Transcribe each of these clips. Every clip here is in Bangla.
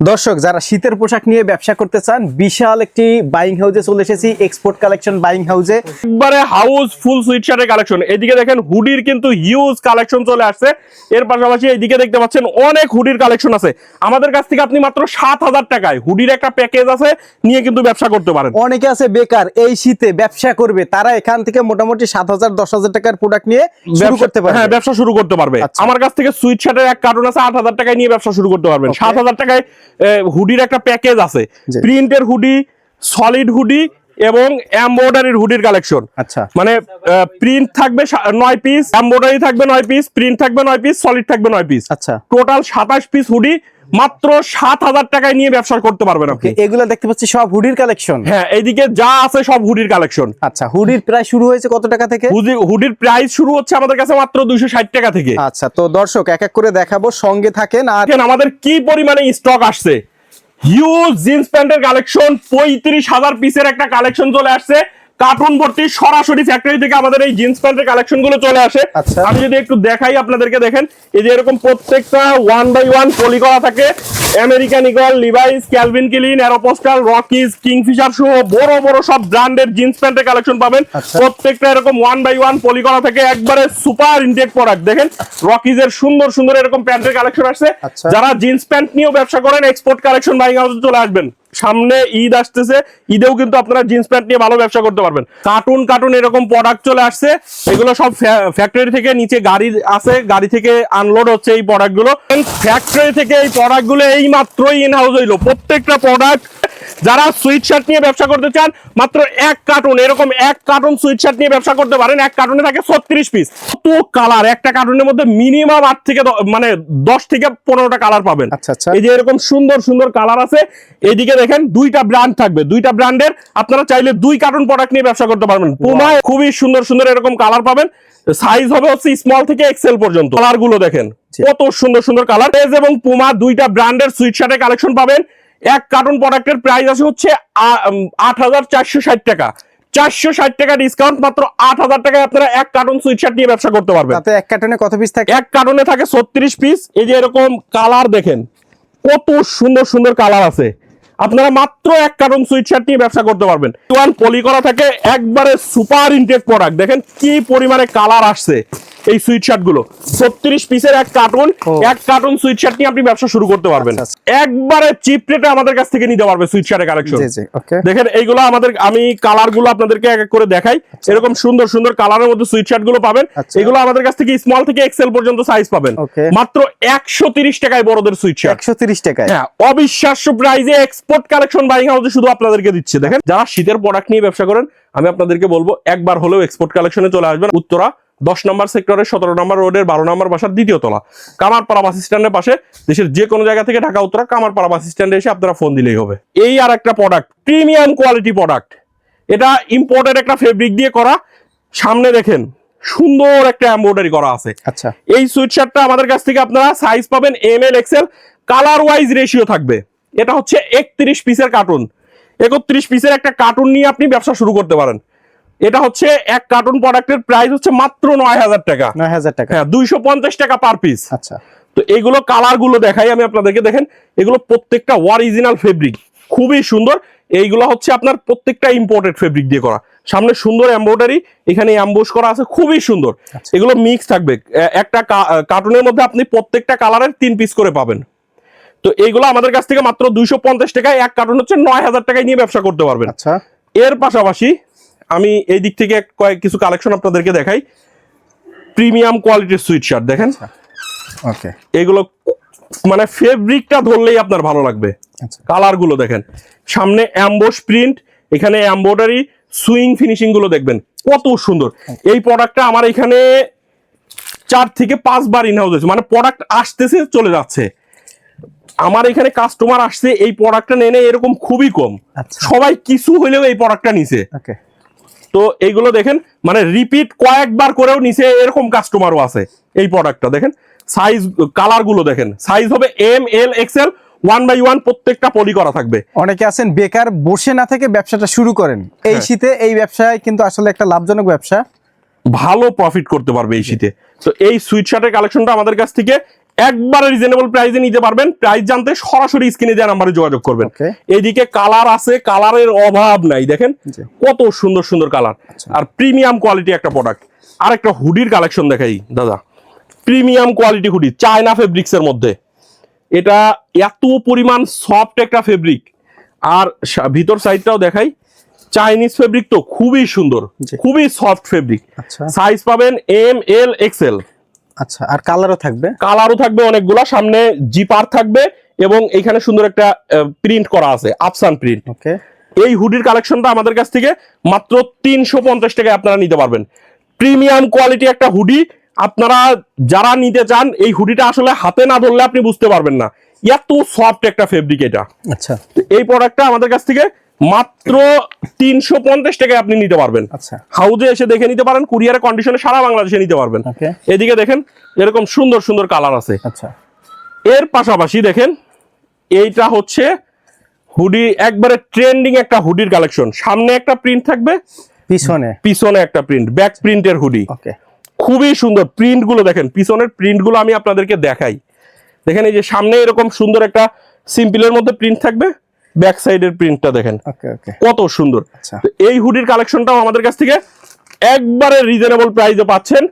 দর্শক যারা শীতের পোশাক নিয়ে ব্যবসা করতে চান বিশাল একটি বাইং হাউসে চলে এসেছি এক্সপোর্ট কালেকশন বাইং হাউসে একবারে হাউস ফুল সুইট শার্টের কালেকশন এদিকে দেখেন হুডির কিন্তু হিউজ কালেকশন চলে আসছে। এর পাশাপাশি এইদিকে দেখতে পাচ্ছেন অনেক হুডির কালেকশন আছে। আমাদের কাছ থেকে আপনি মাত্র সাত হাজার টাকায় হুডির একটা প্যাকেজ আছে নিয়ে কিন্তু ব্যবসা করতে পারেন। অনেকে আছে বেকার এই শীতে ব্যবসা করবে তারা এখান থেকে মোটামুটি সাত হাজার দশ হাজার টাকার প্রোডাক্ট নিয়ে শুরু করতে পারে হ্যাঁ ব্যবসা শুরু করতে পারবে। আচ্ছা। আমার কাছ থেকে সুইট শার্টের এক কার্টুন আছে আট হাজার টাকায় নিয়ে ব্যবসা শুরু করতে পারবেন। সাত হাজার টাকায় হুডির একটা প্যাকেজ আছে। প্রিন্টের হুডি সলিড হুডি এবং এমব্রয়ডারির হুডির কালেকশন আচ্ছা। মানে প্রিন্ট থাকবে নয় পিস এমব্রয়ডারি থাকবে নয় পিস প্রিন্ট থাকবে নয় পিস সলিড থাকবে নয় পিস আচ্ছা। টোটাল সাতাশ পিস হুডি মাত্র সাত হাজার টাকায় নিয়ে ব্যবসা করতে পারবেন আপনি। এগুলো দেখতে পাচ্ছি সব হুডির কালেকশন হ্যাঁ এইদিকে যা আছে সব হুডির কালেকশন আচ্ছা হুডির প্রায় শুরু হয়েছে কত টাকা থেকে? হুডির প্রাইস শুরু হচ্ছে আমাদের কাছে মাত্র দুইশো ষাট টাকা থেকে। আচ্ছা তো দর্শক এক এক করে দেখাবো সঙ্গে থাকেন আর আমাদের কি পরিমাণে স্টক আসছে। হিউজ জিন্স প্যান্টের কালেকশন পঁয়ত্রিশ হাজার পিসের একটা কালেকশন চলে আসছে। কার্টুন ভর্তি সরাসরি ফ্যাক্টরি থেকে আমাদের এই জিন্স প্যান্টের কালেকশনগুলো চলে আসে। আচ্ছা। আমি যদি একটু দেখাই আপনাদেরকে দেখেন এই যে এরকম প্রত্যেকটা ওয়ান বাই ওয়ান পলি করা থাকে। American Eagle Levi's Calvin Klein Aeropostale Rockies Kingfisher সহ বড় বড় সব ব্র্যান্ডের জিন্স প্যান্টের কালেকশন পাবেন। আচ্ছা। প্রত্যেকটা এরকম ওয়ান বাই ওয়ান পলি করা থাকে। একবারে সুপার ইনটেক প্রোডাক্ট দেখেন রকিজের সুন্দর সুন্দর এরকম প্যান্টের কালেকশন আসছে। আচ্ছা। যারা জিন্স প্যান্ট নিয়েও ব্যবসা করেন এক্সপোর্ট কালেকশন বাইং হাউসে চলে আসবেন। সামনে ঈদ আসতেছে, ঈদেও কিন্তু আপনারা জিন্স প্যান্ট নিয়ে ভালো ব্যবসা করতে পারবেন। কার্টুন কার্টুন এরকম প্রোডাক্ট চলে আসছে, এগুলো সব ফ্যাক্টরি থেকে নিচে গাড়ি আছে, গাড়ি থেকে আনলোড হচ্ছে এই প্রোডাক্টগুলো। ফ্যাক্টরি থেকে এই প্রোডাক্টগুলো এই মাত্রই ইন হাউস হইল। প্রত্যেকটা প্রোডাক্ট যারা সুইট শার্ট নিয়ে ব্যবসা করতে চান মাত্র এক কার্টুন এরকম এক কার্টুন সুইট শার্ট নিয়ে ব্যবসা করতে পারেন। এক কার্টুনে থাকে ছত্রিশ পিস কত কালার একটা কার্টুনের মধ্যে মিনিমাম আট থেকে মানে দশ থেকে পনেরোটা কালার পাবেন। আচ্ছা, আচ্ছা। এই যে এরকম সুন্দর সুন্দর কালার আছে এইদিকে দেখেন দুইটা ব্র্যান্ড থাকবে। দুইটা ব্র্যান্ডের আপনারা চাইলে দুই কার্টুন প্রোডাক্ট নিয়ে ব্যবসা করতে পারবেন। পুমায় খুবই সুন্দর সুন্দর এরকম কালার পাবেন। সাইজ হবে হচ্ছে স্মল থেকে এক্সেল পর্যন্ত। কালারগুলো দেখেন। কত সুন্দর সুন্দর কালার এবং পুমা দুইটা ব্র্যান্ডের সুইট শার্টের কালেকশন পাবেন। এক কার্টুন প্রোডাক্টের প্রাইস আছে হচ্ছে আট হাজার চারশো ষাট টাকা। চারশো ষাট টাকা ডিসকাউন্ট মাত্র আট হাজার টাকায় আপনারা এক কার্টুন সুইট শার্ট নিয়ে ব্যবসা করতে পারবেন। এক কার্টনে কত পিস থাকে? এক কার্টনে থাকে ছত্রিশ পিস এই যে এরকম কালার দেখেন কত সুন্দর সুন্দর কালার আছে। আপনারা মাত্র এক কার্টন সুইট শার্ট নিয়ে ব্যবসা করতে পারবেন। ওয়ান পলি করা থাকে একবারে সুপার ইনটেক প্রোডাক্ট দেখেন কি পরিমাণে কালার আসছে। এই সুইট শার্টগুলো। ছত্রিশ পিসের এক কার্টুন এক কার্টুন সুইট শার্ট নিয়ে আপনি ব্যবসা শুরু করতে পারবেন। আচ্ছা, একবারে চিপ রেটে আমাদের কাছ থেকে নিতে পারবে সুইট শার্টের কালেকশন দেখেন এইগুলো আমাদের আমি কালারগুলো আপনাদেরকে এক এক করে দেখাই। এরকম সুন্দর সুন্দর কালারের মধ্যে সুইট শার্টগুলো পাবেন। আচ্ছা। এগুলো আমাদের কাছ থেকে স্মল থেকে এক্সেল পর্যন্ত সাইজ পাবেন। মাত্র একশো তিরিশ টাকায় বড়দের সুইট শার্ট একশো তিরিশ টাকায়। হ্যাঁ অবিশ্বাস্য প্রাইজে এক্সপোর্ট কালেকশন বাইং হাউসে শুধু আপনাদেরকে দিচ্ছে। দেখেন যারা শীতের প্রোডাক্ট নিয়ে ব্যবসা করেন আমি আপনাদেরকে বলব একবার হলেও এক্সপোর্ট কালেকশনে চলে আসবেন। উত্তরা দশ নম্বর সেক্টরের সতেরো নম্বর রোডের বারো নম্বর বাসার দ্বিতীয় তলা। কামারপাড়া বাস স্ট্যান্ডের পাশে দেশের যে কোনো জায়গা থেকে ঢাকা উত্তরা কামারপাড়া বাস স্ট্যান্ডে এসে আপনারা ফোন দিলেই হবে। এই আর একটা প্রোডাক্ট প্রিমিয়াম কোয়ালিটি প্রোডাক্ট এটা ইম্পোর্টেড একটা ফেব্রিক দিয়ে করা। সামনে দেখেন সুন্দর একটা এমব্রয়ডারি করা আছে। আচ্ছা। এই সুইট শার্টটা আমাদের কাছ থেকে আপনারা সাইজ পাবেন M L XL colour wise ratio থাকবে। এটা হচ্ছে একত্রিশ পিসের কার্টুন একত্রিশ পিসের একটা কার্টুন নিয়ে আপনি ব্যবসা শুরু করতে পারেন। এটা হচ্ছে এক কার্টুন প্রোডাক্টের প্রাইস হচ্ছে মাত্র নয় হাজার টাকা। নয় হাজার টাকা। হ্যাঁ দুইশো পঞ্চাশ টাকা পার পিস আচ্ছা। তো এগুলো কালারগুলো দেখাই আমি আপনাদেরকে দেখেন এগুলো প্রত্যেকটা অরিজিনাল ফেব্রিক খুবই সুন্দর। এইগুলো হচ্ছে আপনার প্রত্যেকটা ইম্পোর্টেড ফেব্রিক দিয়ে করা। সামনে সুন্দর এমব্রয়ডারি এখানে অ্যাম্বোস করা আছে খুবই সুন্দর। আচ্ছা। এগুলো মিক্স থাকবে। একটা কার্টুনের মধ্যে আপনি প্রত্যেকটা কালারের তিন পিস করে পাবেন। তো এইগুলো আমাদের কাছ থেকে মাত্র দুইশো পঞ্চাশ টাকায় এক কার্টুন হচ্ছে নয় হাজার টাকায় নিয়ে ব্যবসা করতে পারবেন। আচ্ছা। এর পাশাপাশি আমি এই দিক থেকে কয়েক কিছু কালেকশন আপনাদেরকে দেখাই। প্রিমিয়াম কোয়ালিটির সুইট শার্ট দেখেন। ওকে এগুলো মানে ফেব্রিকটা ধরলেই আপনার ভালো লাগবে। আচ্ছা। কালারগুলো দেখেন। সামনে অ্যাম্বোস প্রিন্ট এখানে এমব্রয়ডারি সুইং ফিনিশিংগুলো দেখবেন। কত সুন্দর। এই প্রোডাক্টটা আমার এখানে চার থেকে পাঁচবার ইনহাউস হয়েছে। মানে প্রোডাক্ট আসতেছে চলে যাচ্ছে। আমার এখানে কাস্টমার আসছে এই প্রোডাক্টটা নেনে এরকম খুবই কম। আচ্ছা। সবাই কিছু হইলেও এই প্রোডাক্টটা নিছে। ওকে তো এইগুলো দেখেন মানে রিপিট কয়েকবার করেও নিচে এরকম কাস্টমারও আছে এই প্রোডাক্টটা দেখেন। সাইজ কালারগুলো দেখেন। সাইজ হবে M L XL one by one প্রত্যেকটা পলি করা থাকবে। অনেকে আছেন বেকার বসে না থেকে ব্যবসাটা শুরু করেন। এই হ্যাঁ। শীতে এই ব্যবসায় কিন্তু আসলে একটা লাভজনক ব্যবসা। ভালো প্রফিট করতে পারবে এই শীতে। তো এই সুইট শার্টের কালেকশনটা আমাদের কাছ থেকে একবারে রিজনেবল প্রাইসে নিতে পারবেন। প্রাইস জানতে সরাসরি স্ক্রিনে দেওয়া নাম্বারে যোগাযোগ করবেন. এইদিকে কালার আছে কালারের অভাব নাই দেখেন? কত সুন্দর সুন্দর কালার আর প্রিমিয়াম কোয়ালিটি একটা প্রোডাক্ট আর একটা হুডির কালেকশন দেখাই দাদা। Premium quality hoodie China fabrics এর মধ্যে। এটা এত পরিমাণ সফট একটা ফেব্রিক আর ভিতর সাইডটাও দেখাই। চাইনিজ ফেব্রিক তো খুবই সুন্দর। খুবই সফট ফেব্রিক আচ্ছা। সাইজ পাবেন এম এল এক্সেল আচ্ছা আর কালারও থাকবে? কালারও থাকবে অনেকগুলা সামনে জিপার থাকবে এবং এখানে সুন্দর একটা প্রিন্ট করা আছে আফসান প্রিন্ট ওকে এই হুডির কালেকশনটা আমাদের কাছ থেকে মাত্র তিনশো পঞ্চাশ টাকায় আপনারা নিতে পারবেন। প্রিমিয়াম কোয়ালিটি একটা হুডি আপনারা যারা নিতে চান এই হুডিটা আসলে হাতে না ধরলে আপনি বুঝতে পারবেন না। এত সফট একটা ফেব্রিক এটা। আচ্ছা। এই প্রোডাক্টটা আমাদের কাছ থেকে মাত্র তিনশো পঞ্চাশ টাকায় আপনি নিতে পারবেন। আচ্ছা। হাউজে এসে দেখে নিতে পারেন কুরিয়ারের কন্ডিশনে সারা বাংলাদেশে নিতে পারবেন। এদিকে দেখেন এরকম সুন্দর সুন্দর কালার আছে। আচ্ছা। এর পাশাপাশি দেখেন এইটা হচ্ছে হুডি একবারে ট্রেন্ডিং একটা হুডির কালেকশন সামনে একটা প্রিন্ট থাকবে পিছনে। পিছনে একটা প্রিন্ট ব্যাক প্রিন্টের হুডি। খুবই সুন্দর প্রিন্টগুলো দেখেন পিছনের প্রিন্টগুলো আমি আপনাদেরকে দেখাই। দেখেন এই যে সামনে এরকম সুন্দর একটা সিম্পলের মধ্যে প্রিন্ট থাকবে। ব্যাক সাইডের প্রিন্টটা দেখেন। কত সুন্দর। আচ্ছা। এই হুডির কালেকশনটাও আমাদের কাছ থেকে একবারে রিজনেবল প্রাইসে পাচ্ছেন।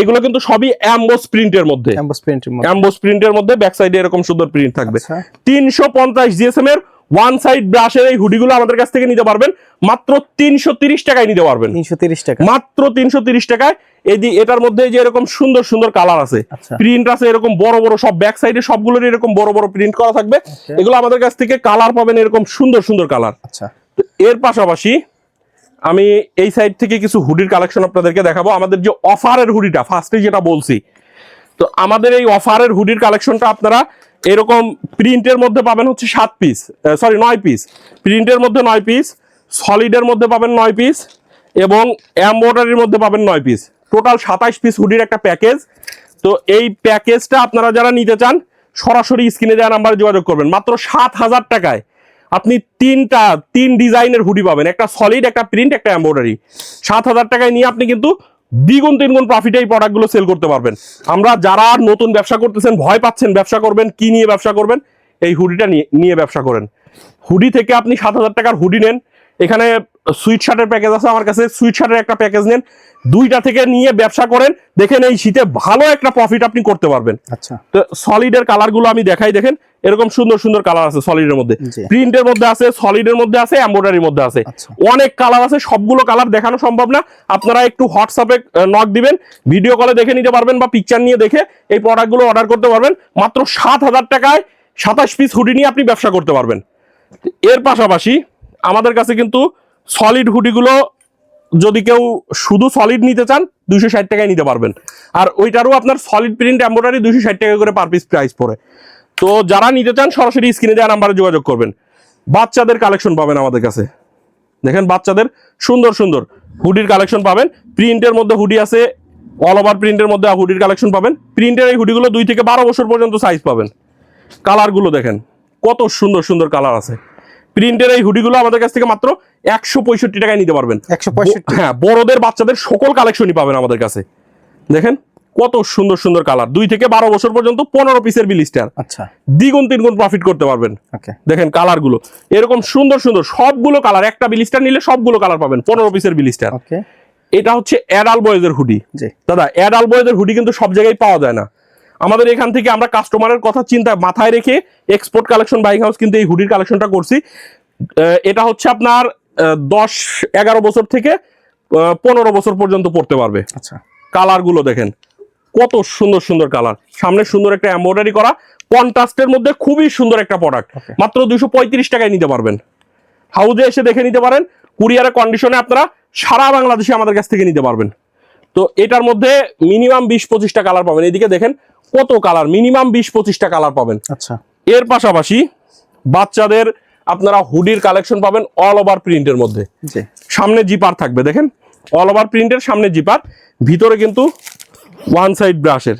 এগুলো কিন্তু সবই অ্যাম্বোস প্রিন্টের মধ্যে। অ্যাম্বোস প্রিন্টের মধ্যে। অ্যাম্বোস প্রিন্টের মধ্যে ব্যাক সাইডে এরকম সুন্দর প্রিন্ট থাকবে। আচ্ছা। তিনশো পঞ্চাশ জিএসএম এর ওয়ান সাইড ব্রাশের এই হুডিগুলো আমাদের কাছ থেকে নিতে পারবেন। মাত্র তিনশো তিরিশ টাকায় নিতে পারবেন। তিনশো টাকা। মাত্র তিনশো তিরিশ টাকায়। এই যে এটার মধ্যে যে এরকম সুন্দর সুন্দর কালার আছে। আচ্ছা। প্রিন্ট আছে এরকম বড় বড় সব ব্যাক সাইডে সবগুলোর এরকম বড় বড় প্রিন্ট করা থাকবে। এগুলো আমাদের কাছ থেকে কালার পাবেন এরকম সুন্দর সুন্দর কালার আচ্ছা। তো এর পাশাপাশি আমি এই সাইড থেকে কিছু হুডির কালেকশন আপনাদেরকে দেখাবো। আমাদের যে অফারের হুডিটা ফার্স্টে যেটা বলছি। তো আমাদের এই অফারের হুডির কালেকশনটা আপনারা এরকম প্রিন্টের মধ্যে পাবেন হচ্ছে সাত পিস সরি নয় পিস প্রিন্টের মধ্যে নয় পিস সলিডের মধ্যে পাবেন নয় পিস এবং এম্বয়ডারির মধ্যে পাবেন নয় পিস টোটাল সাতাইশ পিস হুডির একটা প্যাকেজ তো এই প্যাকেজটা আপনারা যারা নিতে চান, সরাসরি স্ক্রিনে দেওয়া নাম্বারে যোগাযোগ করবেন। মাত্র সাত হাজার টাকায় আপনি তিনটা, তিন ডিজাইনের হুডি পাবেন। একটা সলিড একটা প্রিন্ট একটা এম্বয়ডারি সাত হাজার টাকায় নিয়ে আপনি কিন্তু দ্বিগুণ, তিনগুণ প্রফিটে এই প্রোডাক্টগুলো সেল করতে পারবেন। আমরা যারা নতুন ব্যবসা করতেছেন, ভয় পাচ্ছেন, ব্যবসা করবেন, কি নিয়ে ব্যবসা করবেন, এই হুডিটা নিয়ে নিয়ে ব্যবসা করেন। হুডি থেকে আপনি সাত হাজার টাকার হুডি নেন এখানে সুইট শার্টের প্যাকেজ আছে আমার কাছে সুইট শার্টের একটা প্যাকেজ নেন। দুইটা থেকে নিয়ে ব্যবসা করেন দেখেন এই শীতে ভালো একটা প্রফিট আপনি করতে পারবেন। আচ্ছা। তো সলিডের কালারগুলো আমি দেখাই দেখেন এরকম সুন্দর সুন্দর কালার আছে সলিডের মধ্যে। প্রিন্টের মধ্যে আছে সলিডের মধ্যে আছে এমব্রয়ডারির মধ্যে আছে। আচ্ছা। অনেক কালার আছে সবগুলো কালার দেখানো সম্ভব না। আপনারা একটু হোয়াটসঅ্যাপে নক দিবেন ভিডিও কলে দেখে নিতে পারবেন বা পিকচার নিয়ে দেখে এই প্রোডাক্টগুলো অর্ডার করতে পারবেন। মাত্র সাত হাজার টাকায় সাতাশ পিস হুডি নিয়ে আপনি ব্যবসা করতে পারবেন। এর পাশাপাশি আমাদের কাছে কিন্তু সলিড হুডিগুলো যদি কেউ শুধু সলিড নিতে চান, দুইশো ষাট টাকায় নিতে পারবেন। আর ওইটারও আপনার সলিড প্রিন্ট এম্ব্রয়ডারি দুইশো ষাট টাকা করে পার পিস প্রাইস পড়ে। তো যারা নিতে চান, সরাসরি স্ক্রিনে দেওয়া নাম্বারে যোগাযোগ করবেন। বাচ্চাদের কালেকশন পাবেন আমাদের কাছে। দেখেন, বাচ্চাদের সুন্দর সুন্দর হুডির কালেকশন পাবেন। প্রিন্টের মধ্যে হুডি আছে অল ওভার প্রিন্টের মধ্যে হুডির কালেকশন পাবেন। প্রিন্টের এই হুডিগুলো দুই থেকে বারো বছর পর্যন্ত সাইজ পাবেন। কালারগুলো দেখেন, কত সুন্দর সুন্দর কালার আছে। প্রিন্টের এই হুডিগুলো আমাদের কাছ থেকে মাত্র একশো পঁয়ষট্টি টাকায় নিতে পারবেন। একশো পঁয়ষট্টি। হ্যাঁ বড়দের বাচ্চাদের সকল কালেকশনই পাবেন আমাদের কাছে। দেখেন কত সুন্দর সুন্দর কালার দুই থেকে বারো বছর পর্যন্ত পনেরো পিসের বিলিস্টার আচ্ছা। দ্বিগুণ তিনগুণ প্রফিট করতে পারবেন। দেখেন কালারগুলো। এরকম সুন্দর সুন্দর সবগুলো কালার একটা বিলিস্টার নিলে সবগুলো কালার পাবেন পনেরো পিসের বিলিস্টার এটা হচ্ছে অ্যাডাল বয়েজের হুডি দাদা অ্যাডাল বয়েজের হুডি কিন্তু সব জায়গায় পাওয়া যায় না। আমাদের এখান থেকে আমরা কাস্টমারের কথা চিন্তা মাথায় রেখে এক্সপোর্ট কালেকশন বাইং হাউস কিন্তু এই হুডির কালেকশনটা করছি। এটা হচ্ছে আপনার দশ এগারো বছর থেকে পনেরো বছর পর্যন্ত পড়তে পারবে। আচ্ছা। কালারগুলো দেখেন। কত সুন্দর সুন্দর কালার সামনে সুন্দর একটা এমব্রয়ডারি করা। কন্ট্রাস্টের মধ্যে খুবই সুন্দর একটা প্রোডাক্ট মাত্র দুশো পঁয়ত্রিশ টাকায় নিতে পারবেন। হাউজে এসে দেখে নিতে পারেন। কুরিয়ারের কন্ডিশনে আপনারা সারা বাংলাদেশে আমাদের কাছ থেকে নিতে পারবেন। তো এটার মধ্যে মিনিমাম বিশ পঁচিশটা কালার পাবেন। এদিকে দেখেন কত কালার মিনিমাম বিশ পঁচিশটা কালার পাবেন। আচ্ছা। এর পাশাপাশি বাচ্চাদের আপনারা হুডির কালেকশন পাবেন অল ওভার প্রিন্টের মধ্যে। সামনে জিপার থাকবে দেখেন? অল ওভার প্রিন্টের সামনে জিপার ভিতরে কিন্তু ওয়ান সাইড ব্রাশের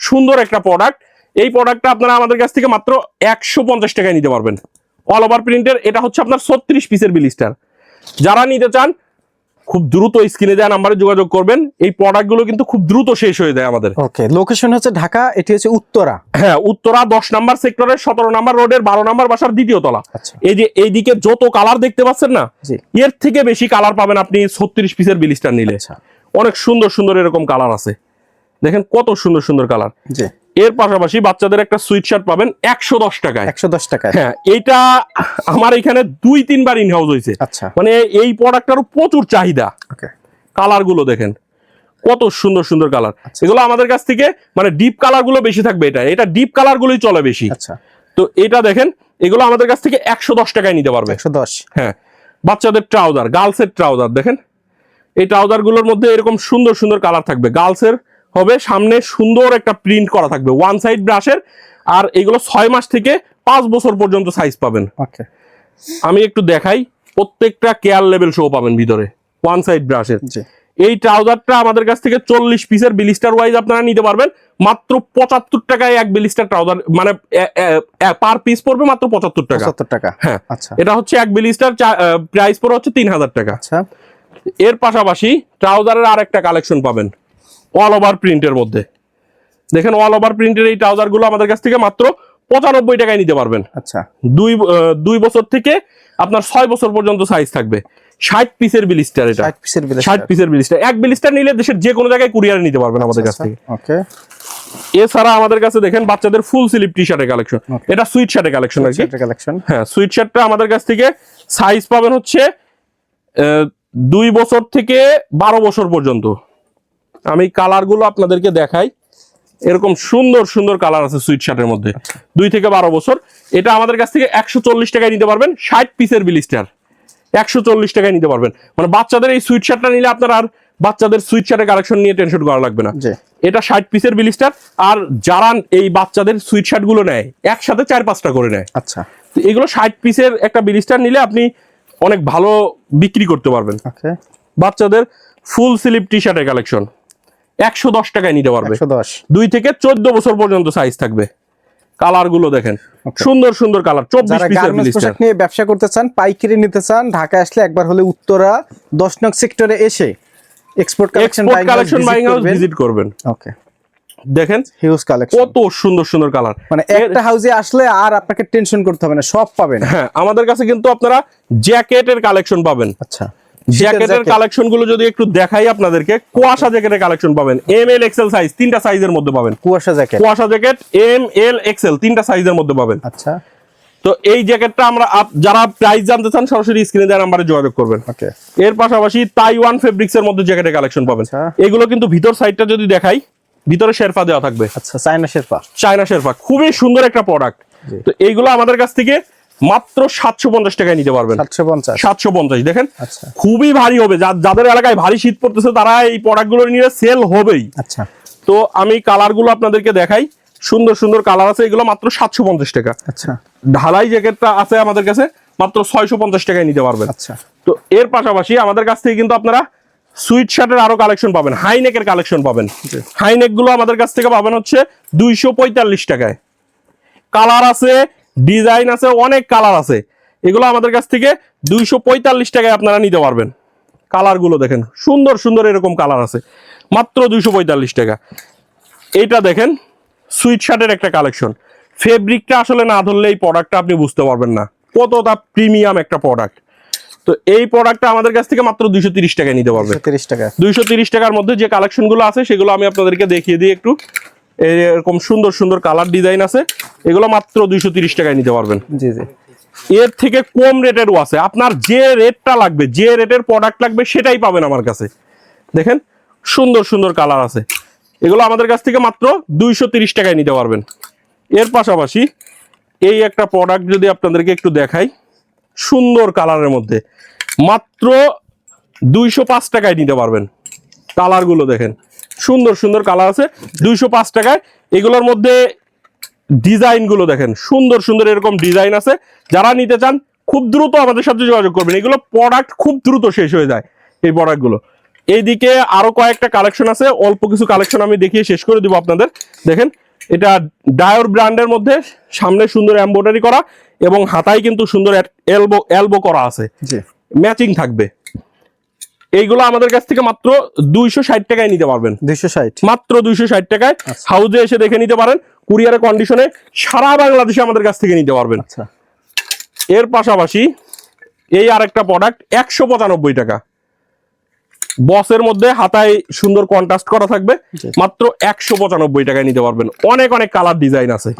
সুন্দর একটা প্রোডাক্ট এই প্রোডাক্টটা আপনারা আমাদের কাছ থেকে মাত্র একশো পঞ্চাশ টাকায় নিতে পারবেন। অল ওভার প্রিন্টের এটা হচ্ছে আপনার ছত্রিশ পিসের বিলিস্টার যারা নিতে চান খুব দ্রুত স্ক্রিনে দেওয়া নাম্বারে যোগাযোগ করবেন। এই প্রোডাক্টগুলো কিন্তু খুব দ্রুত শেষ হয়ে যায় আমাদের। ওকে লোকেশন হচ্ছে ঢাকা এটি হচ্ছে উত্তরা। হ্যাঁ উত্তরা দশ নাম্বার সেক্টরের সতেরো নাম্বার রোডের বারো নাম্বার বাসার দ্বিতীয় তলা। আচ্ছা। এই যে এইদিকে যত কালার দেখতে পাচ্ছেন না এর থেকে বেশি কালার পাবেন আপনি ছত্রিশ পিসের বিলিস্টার নিলে। আচ্ছা। অনেক সুন্দর সুন্দর এরকম কালার আছে। দেখেন কত সুন্দর সুন্দর কালার। জি। এর পাশাপাশি বাচ্চাদের একটা সুইট শার্ট পাবেন একশো দশ টাকায়। একশো দশ টাকা হ্যাঁ এইটা আমার এখানে দুই তিনবার ইন হাউস হয়েছে। আচ্ছা। মানে এই প্রোডাক্টটারও প্রচুর চাহিদা। কালারগুলো দেখেন কত সুন্দর সুন্দর কালার আচ্ছা। এগুলো আমাদের কাছ থেকে মানে ডিপ কালারগুলো বেশি থাকবে এটা। এটা ডিপ কালার গুলোই চলে বেশি। আচ্ছা। তো এটা দেখেন এগুলো আমাদের কাছ থেকে একশো দশ টাকায় নিতে পারবে। একশো দশ। হ্যাঁ বাচ্চাদের ট্রাউজার গার্লসের ট্রাউজার দেখেন। এই ট্রাউজারগুলোর মধ্যে এরকম সুন্দর সুন্দর কালার থাকবে। গার্লসের হবে। সামনে সুন্দর একটা প্রিন্ট করা থাকবে ওয়ান সাইড ব্রাশের আর এগুলো ছয় মাস থেকে পাঁচ বছর পর্যন্ত সাইজ পাবেন। আমি একটু দেখাই প্রত্যেকটা কেয়ার লেভেল শো পাবেন ভিতরে ওয়ান সাইড ব্রাশের এই ট্রাউজারটা আমাদের কাছ থেকে চল্লিশ পিসের বিলিস্টার ওয়াইজ আপনারা নিতে পারবেন মাত্র পঁচাত্তর টাকায় এক বিলিস্টার ট্রাউজার মানে পার পিস পড়বে মাত্র পঁচাত্তর টাকা। পঁচাত্তর টাকা। হ্যাঁ আচ্ছা। এটা হচ্ছে এক বিলিস্টার প্রাইস পড়ে হচ্ছে তিন হাজার টাকা। আচ্ছা। এর পাশাপাশি ট্রাউজারের আর একটা কালেকশন পাবেন অল ওভার প্রিন্টের মধ্যে। দেখেন অল ওভার প্রিন্টের এই ট্রাউজারগুলো আমাদের কাছ থেকে মাত্র পঁচানব্বই টাকায় নিতে পারবেন। আচ্ছা। দুই দুই বছর থেকে আপনার ছয় বছর পর্যন্ত সাইজ থাকবে। ষাট পিসের বিলিস্টার এটা। ষাট পিসের বিলিস্টার এক বিলিস্টার নিলে দেশের যে কোনো জায়গায় কুরিয়ারে নিতে পারবেন আমাদের কাছ থেকে। ওকে এছাড়া আমাদের কাছে দেখেন বাচ্চাদের ফুল স্লিপ টি শার্টের কালেকশন এটা সুইট শার্টের কালেকশন আর কি। কালেকশন হ্যাঁ সুইট শার্টটা আমাদের কাছ থেকে সাইজ পাবেন হচ্ছে দুই বছর থেকে বারো বছর পর্যন্ত। আমি কালারগুলো আপনাদেরকে দেখাই। এরকম সুন্দর সুন্দর কালার আছে সুইট শার্টের মধ্যে। দুই থেকে বারো বছর। এটা আমাদের কাছ থেকে একশো চল্লিশ টাকায় নিতে পারবেন। ষাট পিসের বিলিস্টার একশো চল্লিশ টাকায় নিতে পারবেন। মানে বাচ্চাদের এই সুইট শার্টটা নিলে আপনার আর বাচ্চাদের সুইট শার্টের কালেকশন নিয়ে টেনশন করা লাগবে না। এটা ষাট পিসের বিলিস্টার আর যারা এই বাচ্চাদের সুইট শার্টগুলো নেয় একসাথে চার পাঁচটা করে নেয়। আচ্ছা। এগুলো ষাট পিসের একটা বিলিস্টার নিলে আপনি অনেক ভালো বিক্রি করতে পারবেন। বাচ্চাদের ফুল স্লিপ টি শার্টের কালেকশন একশো দশ টাকায় নিতে পারবে। দুই থেকে চোদ্দ বছর পর্যন্ত সাইজ থাকবে। কালারগুলো দেখেন সুন্দর সুন্দর কালার চব্বিশ পোশাক নিয়ে ব্যবসা করতে চান পাইকারি নিতে চান ঢাকা আসলে একবার হলে উত্তরা দশ নং সেক্টরে এসে export collection collection buying house visit করবেন। ওকে দেখেন হিউজ কালেকশন কত সুন্দর সুন্দর কালার মানে একটা হাউসে আসলে আর আপনাকে টেনশন করতে হবে না সব পাবেন। হ্যাঁ আমাদের কাছে কিন্তু আপনারা জ্যাকেটের কালেকশন পাবেন। আচ্ছা। জ্যাকেটের কালেকশনগুলো যদি একটু দেখাই আপনাদেরকে কুয়াশা জ্যাকেটের কালেকশন পাবেন। এম এল এক্সেল সাইজ তিনটা সাইজের মধ্যে পাবেন। কুয়াশা জ্যাকেট কুয়াশা জ্যাকেট এম এল এক্সেল তিনটা সাইজের মধ্যে পাবেন। আচ্ছা। তো এই জ্যাকেটটা আমরা যারা প্রাইস জানতে চান সরাসরি স্ক্রিনে দেওয়া নাম্বারে যোগাযোগ করবেন। এর পাশাপাশি তাইওয়ান ফেব্রিক্স এর মধ্যে জ্যাকেটের কালেকশন পাবেন। আচ্ছা। এগুলো কিন্তু ভিতর সাইডটা যদি দেখাই ভিতরে শেরফা দেওয়া থাকবে। আচ্ছা চায়না শেরপা। চায়না শেরফা খুবই সুন্দর একটা প্রোডাক্ট তো এইগুলো আমাদের কাছ থেকে মাত্র সাতশো পঞ্চাশ টাকায় নিতে পারবেন। সাতশো পঞ্চাশ। দেখেন? আচ্ছা। খুবই ভারী হবে। যাদের এলাকায় ভারী শীত পড়তেছে তারা এই প্রোডাক্টগুলো নিয়ে সেল হবেই। আচ্ছা। তো আমি কালারগুলো আপনাদেরকে দেখাই। সুন্দর সুন্দর কালার আছে এগুলো মাত্র সাতশো পঞ্চাশ টাকা। আচ্ছা। ঢালাই জ্যাকেটটা আছে আমাদের কাছে মাত্র ছয়শো পঞ্চাশ টাকায় নিতে পারবেন। আচ্ছা। তো এর পাশাপাশি আমাদের কাছ থেকে কিন্তু আপনারা সুইট শার্টের আরও কালেকশন পাবেন হাইনেকের কালেকশন পাবেন। হাইনেকগুলো আমাদের কাছ থেকে পাবেন হচ্ছে দুইশো পঁয়তাল্লিশ টাকায়। কালার আছে ডিজাইন আছে অনেক কালার আছে। এগুলো আমাদের কাছ থেকে দুইশো পঁয়তাল্লিশ টাকায় আপনারা নিতে পারবেন। কালারগুলো দেখেন সুন্দর সুন্দর এরকম কালার আছে। মাত্র দুইশো পঁয়তাল্লিশ টাকা। এইটা দেখেন সুইট শার্টের একটা কালেকশন ফেব্রিকটা আসলে না ধরলে এই প্রোডাক্টটা আপনি বুঝতে পারবেন না। কতটা প্রিমিয়াম একটা প্রোডাক্ট তো এই প্রোডাক্টটা আমাদের কাছ থেকে মাত্র দুইশো তিরিশ টাকায় নিতে পারবে তিরিশ টাকা। দুইশো তিরিশ টাকার মধ্যে যে কালেকশনগুলো আছে সেগুলো আমি আপনাদেরকে দেখিয়ে দিই একটু। এরকম সুন্দর সুন্দর কালার ডিজাইন আছে। এগুলো মাত্র দুইশো তিরিশ টাকায় নিতে পারবেন। জি জি। এর থেকে কম রেটেরও আছে। আপনার যে রেটটা লাগবে যে রেটের প্রোডাক্ট লাগবে সেটাই পাবেন আমার কাছে। দেখেন সুন্দর সুন্দর কালার আছে। এগুলো আমাদের কাছ থেকে মাত্র দুইশো তিরিশ টাকায় নিতে পারবেন। এর পাশাপাশি এই একটা প্রোডাক্ট যদি আপনাদেরকে একটু দেখাই সুন্দর কালারের মধ্যে। মাত্র দুইশো পাঁচ টাকায় নিতে পারবেন। কালারগুলো দেখেন। সুন্দর সুন্দর কালার আছে। দুইশো পাঁচ টাকায়। এগুলোর মধ্যে ডিজাইনগুলো দেখেন সুন্দর সুন্দর এরকম ডিজাইন আছে। যারা নিতে চান খুব দ্রুত আমাদের সাথে যোগাযোগ করবেন। এগুলো প্রোডাক্ট খুব দ্রুত শেষ হয়ে যায় এই প্রোডাক্টগুলো। এইদিকে আরও কয়েকটা কালেকশন আছে। অল্প কিছু কালেকশন আমি দেখিয়ে শেষ করে দিব আপনাদের। দেখেন এটা ডায়োর ব্র্যান্ডের মধ্যে সামনে সুন্দর এমব্রয়ডারি করা এবং হাতায় কিন্তু সুন্দর এলবো এলবো করা আছে। ম্যাচিং থাকবে। এইগুলো আমাদের কাছ থেকে মাত্র দুইশো ষাট টাকায় নিতে পারবেন। দুইশো ষাট। মাত্র দুইশো ষাট টাকায় আচ্ছা। হাউজে এসে দেখে নিতে পারেন কুরিয়ারের কন্ডিশনে সারা বাংলাদেশে আমাদের কাছ থেকে নিতে পারবেন। আচ্ছা। এর পাশাপাশি এই আরেকটা প্রোডাক্ট একশো পঁচানব্বই টাকা। বসের মধ্যে হাতায় সুন্দর কন্ট্রাস্ট করা থাকবে মাত্র একশো পঁচানব্বই টাকায় নিতে পারবেন। অনেক অনেক কালার ডিজাইন আছে।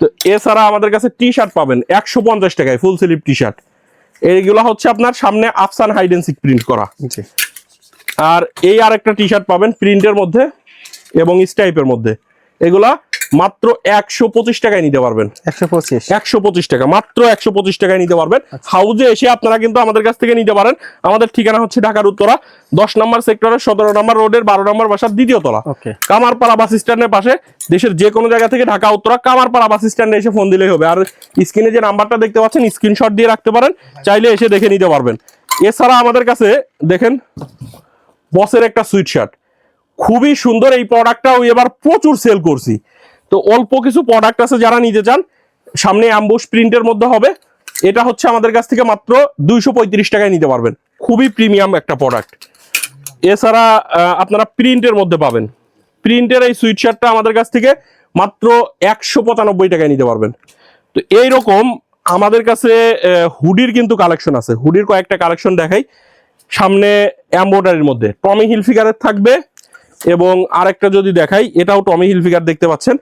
তো এছাড়া আমাদের কাছে টি শার্ট পাবেন একশো পঞ্চাশ টাকায় ফুল স্লিভ টি শার্ট এইগুলো হচ্ছে আপনার সামনে আফসান হাইডেন্সিক প্রিন্ট করা। আর এই আরেকটা টি শার্ট পাবেন প্রিন্টের মধ্যে এবং স্টাইপের মধ্যে। এগুলা মাত্র একশো পঁচিশ টাকায় নিতে পারবেন। একশো পঁচিশ। একশো পঁচিশ টাকা মাত্র একশো পঁচিশ টাকায় নিতে পারবেন। হাউজে এসে আপনারা কিন্তু আমাদের কাছ থেকে নিতে পারেন। আমাদের ঠিকানা হচ্ছে ঢাকার উত্তরা দশ নম্বর সেক্টরের সতেরো নম্বর রোডের বারো নম্বর বাসার দ্বিতীয় তলা। কামারপাড়া বাস স্ট্যান্ডের পাশে দেশের যে কোনো জায়গা থেকে ঢাকা উত্তরা কামারপাড়া বাস স্ট্যান্ডে এসে ফোন দিলেই হবে। আর স্ক্রিনে যে নাম্বারটা দেখতে পাচ্ছেন স্ক্রিনশট দিয়ে রাখতে পারেন চাইলে এসে দেখে নিতে পারবেন। এছাড়া আমাদের কাছে দেখেন বসের একটা সুইট শার্ট খুবই সুন্দর এই প্রোডাক্টটা ওই এবার প্রচুর সেল করছি। তো অল্প কিছু প্রোডাক্ট আছে যারা নিতে চান, সামনে অ্যাম্বুশ প্রিন্টের মধ্যে হবে। এটা হচ্ছে আমাদের কাছ থেকে মাত্র দুইশো পঁয়ত্রিশ টাকায় নিতে পারবেন। খুবই প্রিমিয়াম একটা প্রোডাক্ট এছাড়া আপনারা প্রিন্টের মধ্যে পাবেন। প্রিন্টের এই সুইট শার্টটা আমাদের কাছ থেকে মাত্র একশো পঁচানব্বই টাকায় নিতে পারবেন। তো এইরকম আমাদের কাছে হুডির কিন্তু কালেকশন আছে। হুডির কয়েকটা কালেকশন দেখাই। সামনে এম্বোডারির মধ্যে। টমি হিল ফিগারের থাকবে। এবং আরেকটা যদি দেখাই, এটাও টমি হিল ফিগার দেখতে পাচ্ছেন।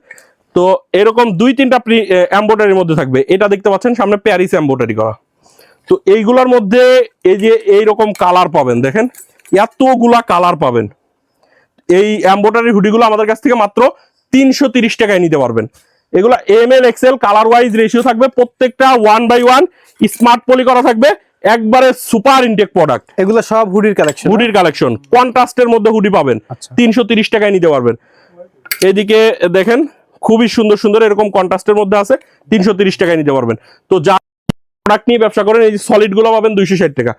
তো এরকম দুই তিনটা এম্বোডারির মধ্যে থাকবে। এটা দেখতে পাচ্ছেন, সামনে প্যারিস এম্বোডারি করা। তো এইগুলোর মধ্যে এই যে এইরকম কালার পাবেন, দেখেন, এতগুলা কালার পাবেন। এই এম্বোটারি হুডিগুলো আমাদের কাছ থেকে মাত্র তিনশো টাকায় নিতে পারবেন। এগুলো M L XL colour wise ratio থাকবে, প্রত্যেকটা one by one smart poly করা থাকবে। একবারে সুপার ইনটেক প্রোডাক্ট এগুলো সব হুডির কালেকশন হুডির কালেকশন কন্ট্রাস্টের মধ্যে হুডি পাবেন। আচ্ছা। তিনশো তিরিশ টাকায় নিতে পারবেন। এদিকে দেখেন খুবই সুন্দর সুন্দর এরকম কন্ট্রাস্টের মধ্যে আছে তিনশো তিরিশ টাকায় নিতে পারবেন। তো যা প্রোডাক্ট নিয়ে ব্যবসা করেন এই সলিডগুলো পাবেন দুইশো ষাট টাকা।